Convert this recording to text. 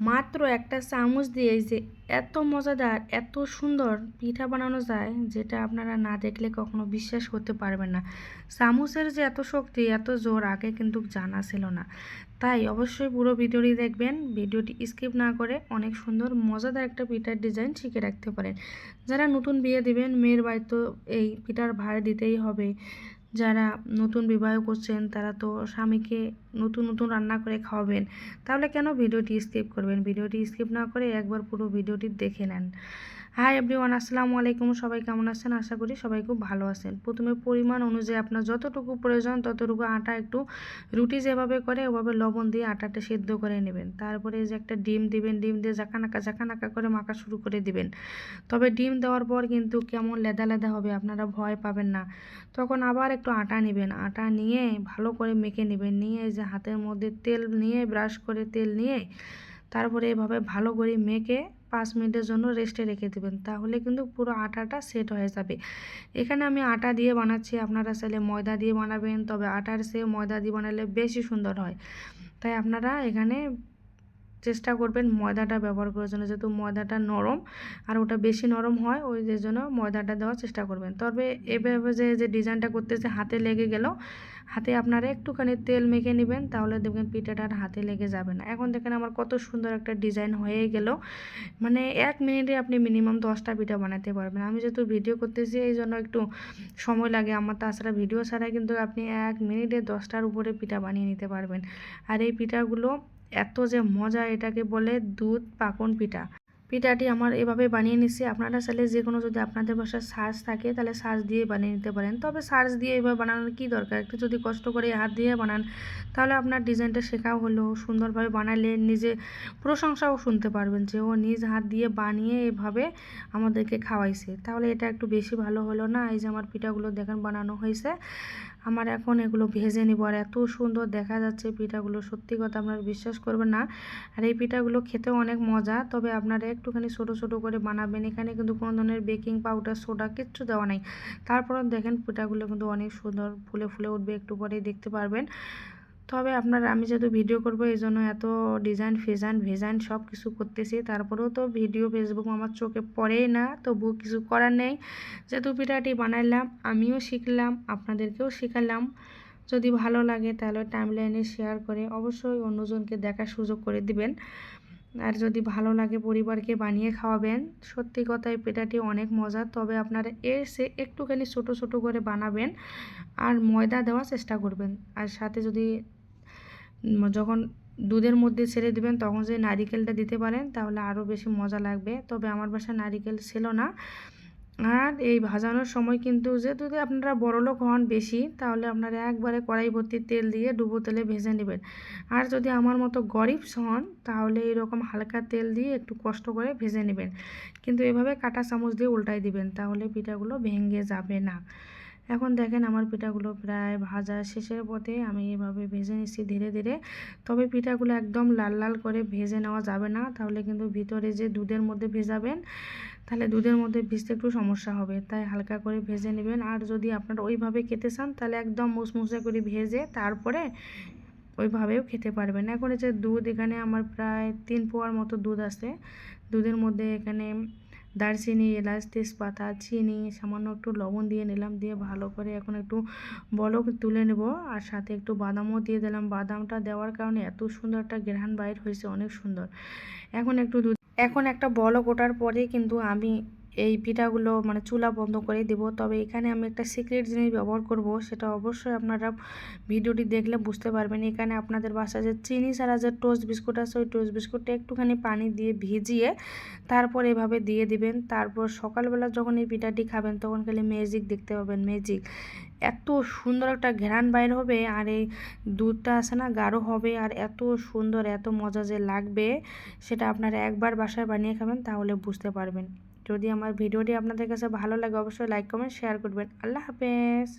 মাত্র একটা চামচ দিয়ে যে এত মজাদার, এত সুন্দর পিঠা বানানো যায়, যেটা আপনারা না দেখলে কখনো বিশ্বাস করতে পারবেন না। চামচের যে এত শক্তি, এত জোর আগে কিন্তু জানা ছিল না। তাই অবশ্যই পুরো ভিডিওটি দেখবেন, ভিডিওটি স্কিপ না করে অনেক সুন্দর, মজাদার একটা পিঠার ডিজাইন শিখে রাখতে পারেন। যারা নতুন বিয়ে দিবেন, মেয়ের বাড়িতে এই পিঠার ভার দিতেই হবে। যারা নতুন বিবাহ করছেন, তারা তো স্বামীকে নতুন নতুন রান্না করে খাওয়াবেন। তাহলে কেন ভিডিওটি স্কিপ করবেন? ভিডিওটি স্কিপ না করে একবার পুরো ভিডিওটি দেখে নেন। হাই এভরিওয়ান আসসালামু আলাইকুম। সবাই কেমন আছেন? আশা করি সবাই খুব ভালো আছেন। প্রথমে পরিমাণ অনুযায়ী আপনার যতটুকু প্রয়োজন, ততটুকু আটা একটু রুটি যেভাবে করে, ওভাবে লবণ দিয়ে আটাটা সেদ্ধ করে নেবেন। তারপরে যে একটা ডিম দিবেন, ডিম দিয়ে জাকানাকা জাকানাকা করে মাখা শুরু করে দিবেন। তবে ডিম দেওয়ার পর কিন্তু কেমন লেদা লেদা হবে, আপনারা ভয় পাবেন না। তখন আবার একটু আটা নেবেন। আটা নিয়ে ভালো করে মেখে নেবেন। নিয়ে যে হাতের মধ্যে তেল নিয়ে, ব্রাশ করে তেল নিয়ে, তারপরে এভাবে ভালো করে মেখে পাঁচ মিনিটের জন্য রেস্টে রেখে দেবেন। তাহলে কিন্তু পুরো আটাটা সেট হয়ে যাবে। এখানে আমি আটা দিয়ে বানাচ্ছি। আপনারা চাইলে ময়দা দিয়ে বানাবেন, তবে আটার সে ময়দা দিয়ে বানালে বেশি সুন্দর হয়। তাই আপনারা এখানে চেষ্টা করবেন ময়দাটা ব্যবহার করার জন্য, যেহেতু ময়দাটা নরম আর ওটা বেশি নরম হয়, ওই যে জন্য ময়দাটা দেওয়ার চেষ্টা করবেন। তবে এভাবে যে যে ডিজাইনটা করতেছে, হাতে লেগে গেল, হাতে আপনারা একটুখানি তেল মেখে নেবেন, তাহলে দেখবেন পিঠাটা আর হাতে লেগে যাবে না। এখন দেখেন আমার কত সুন্দর একটা ডিজাইন হয়ে গেল। মানে এক মিনিটে আপনি মিনিমাম দশটা পিঠা বানাতে পারবেন। আমি যেহেতু ভিডিও করতেছি, এই জন্য একটু সময় লাগে। আমার তাছাড়া ভিডিও ছাড়াই কিন্তু আপনি এক মিনিটে দশটার উপরে পিঠা বানিয়ে নিতে পারবেন। আর এই পিঠাগুলো এত যে মজা এটাকে বলে দুধ পাকন পিঠা। পিঠাটি আমার এভাবে বানিয়ে নিচ্ছি। আপনারা চাইলে যে কোনো যদি আপনাদের বাসায় সাজ থাকে, তাহলে সাজ দিয়ে বানিয়ে নিতে পারেন। তবে সাজ দিয়ে এভাবে বানানোর কী দরকার? একটু যদি কষ্ট করে হাত দিয়ে বানান, তাহলে আপনার ডিজাইনটা শেখাও হলো। সুন্দরভাবে বানালে নিজে প্রশংসাও শুনতে পারবেন যে, ও নিজ হাত দিয়ে বানিয়ে এভাবে আমাদেরকে খাওয়াইছে। তাহলে এটা একটু বেশি ভালো হলো না? এই যে আমার পিঠাগুলো দেখেন বানানো হয়েছে। আমার এখন এগুলো ভেজে নিব। আর এত সুন্দর দেখা যাচ্ছে পিঠাগুলো। সত্যি কথা আপনারা বিশ্বাস করবেন না। আর এই পিঠাগুলো খেতেও অনেক মজা। তবে আপনারা একটুখানি ছোটো ছোটো করে বানাবেন। এখানে কিন্তু কোনো ধরনের বেকিং পাউডার, সোডা কিচ্ছু দেওয়া নাই। তারপরে দেখেন পিঠাগুলো কিন্তু অনেক সুন্দর ফুলে ফুলে উঠবে একটু পরেই, দেখতে পারবেন। তবে আপনার, আমি যেহেতু ভিডিও করব এই জন্য এত ডিজাইন, ফিজাইন, ভেজাইন সব কিছু করতেছি। তারপরেও তো ভিডিও ফেসবুক আমার চোখে পড়েই না তবু কিছু করার নেই। যেহেতু পিঠাটি বানাইলাম, আমিও শিখলাম, আপনাদেরকেও শেখালাম। যদি ভালো লাগে তাহলে টাইমলাইনে শেয়ার করে অবশ্যই অন্যজনকে দেখার সুযোগ করে দিবেন। আর যদি ভালো লাগে পরিবারকে বানিয়ে খাওয়াবেন, সত্যি কথা এই পিঠাটি অনেক মজার। তবে আপনারা এর সে একটুখানি ছোটো ছোটো করে বানাবেন আর ময়দা দেওয়ার চেষ্টা করবেন। আর সাথে যদি যখন দুধের মধ্যে ছেড়ে দেবেন, তখন যদি নারিকেলটা দিতে পারেন, তাহলে আরও বেশি মজা লাগবে। তবে আমার বাসায় নারিকেল ছিল না। আর এই ভাজানোর সময় কিন্তু যে যদি আপনারা বড়লোক হন বেশি, তাহলে আপনারা একবারে কড়াই ভর্তি তেল দিয়ে ডুবো তেলে ভেজে নেবেন। আর যদি আমার মতো গরিব হন, তাহলে এরকম হালকা তেল দিয়ে একটু কষ্ট করে ভেজে নেবেন। কিন্তু এভাবে কাটা চামচ দিয়ে উল্টাই দিবেন, তাহলে পিঠাগুলো ভেঙে যাবে না। এখন দেখেন আমার পিঠাগুলো প্রায় ভাজা শেষের পথে আমি এভাবে ভেজে নিচ্ছি ধীরে ধীরে। তবে পিঠাগুলো একদম লাল লাল করে ভেজে নেওয়া যাবে না, তাহলে কিন্তু ভিতরে যে দুধের মধ্যে ভেজাবেন, তাহলে দুধের মধ্যে ভিজতে একটু সমস্যা হবে। তাই হালকা করে ভেজে নেবেন। আর যদি আপনারা ওইভাবে খেতে চান, তাহলে একদম মুসমুসে করে ভেজে তারপরে ওইভাবেও খেতে পারবেন। এখন যে দুধ, এখানে আমার প্রায় তিন পোয়ার মতো দুধ আছে। দুধের মধ্যে এখানে দারচিনি, এলাচ, তেজপাতা, চিনি, সামান্য একটু লবণ দিয়ে নিলাম, দিয়ে ভালো করে এখন একটু বলক তুলে নেব। আর সাথে একটু বাদামও দিয়ে দিলাম। বাদামটা দেওয়ার কারণে এত সুন্দর একটা গ্রাহান বাইর হয়েছে, অনেক সুন্দর। এখন একটু এখন একটা বলক ওঠার পরে কিন্তু আমি এই পিঠাগুলো মানে চুলা বন্ধ করে দেব। তবে এখানে আমি একটা সিক্রেট জিনিস ব্যবহার করব, সেটা অবশ্যই আপনারা ভিডিওটি দেখলে বুঝতে পারবেন। এখানে আপনাদের বাসায় যে চিনি ছাড়া যে টোস্ট বিস্কুট আছে, ওই টোস্ট বিস্কুটটা একটুখানি পানি দিয়ে ভিজিয়ে তারপর এভাবে দিয়ে দিবেন। তারপর সকালবেলা যখন এই পিঠাটি খাবেন, তখন খালি ম্যাজিক দেখতে পাবেন ম্যাজিক এত সুন্দর একটা ঘ্রাণ বাইর হবে, আর এই দুধটা আছে না, গাঢ় হবে, আর এত সুন্দর, এত মজা যে লাগবে, সেটা আপনারা একবার বাসায় বানিয়ে খাবেন, তাহলে বুঝতে পারবেন। যদি আমার ভিডিওটি আপনাদের কাছে ভালো লাগে অবশ্যই লাইক কমেন্ট শেয়ার করবেন। আল্লাহ হাফেজ।